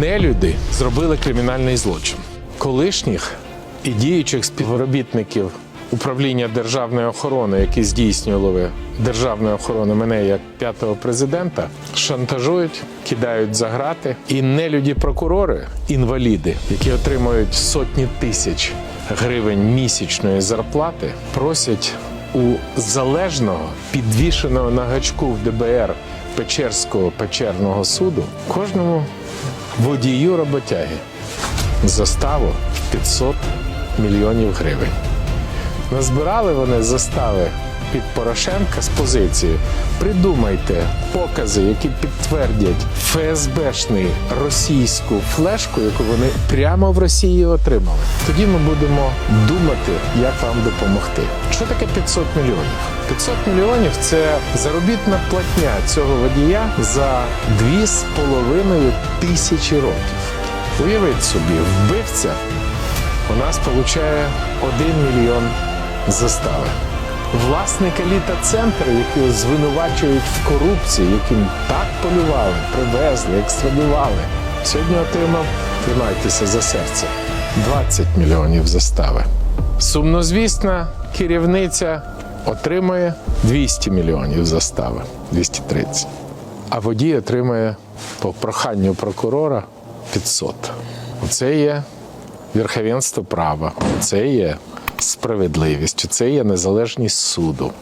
Нелюди зробили кримінальний злочин. Колишніх і діючих співробітників управління державної охорони, які здійснювали державної охорони мене як п'ятого президента, шантажують, кидають за грати. І нелюді прокурори, інваліди, які отримують сотні тисяч гривень місячної зарплати, просять у залежного підвішеного на гачку в ДБР Печерського печерного суду кожному водію роботяги заставу 500 мільйонів гривень. Назбирали вони застави під Порошенка з позиції. Придумайте покази, які підтвердять ФСБшний російську флешку, яку вони прямо в Росії отримали. Тоді ми будемо думати, як вам допомогти. Що таке 500 мільйонів? 500 мільйонів це заробітна платня цього водія за 2,5 тисячі років. Уявіть собі, вбивця у нас получає 1 мільйон застави. Власник еліта центру, якого звинувачують в корупції, яким так полювали, привезли, екстрадували, сьогодні отримав, тримайтеся за серце, 20 мільйонів застави. Сумнозвісна керівниця отримує 200 мільйонів застави, 230. А водій отримує по проханню прокурора 500. Оце є верховенство права, це є справедливість, це є незалежність суду.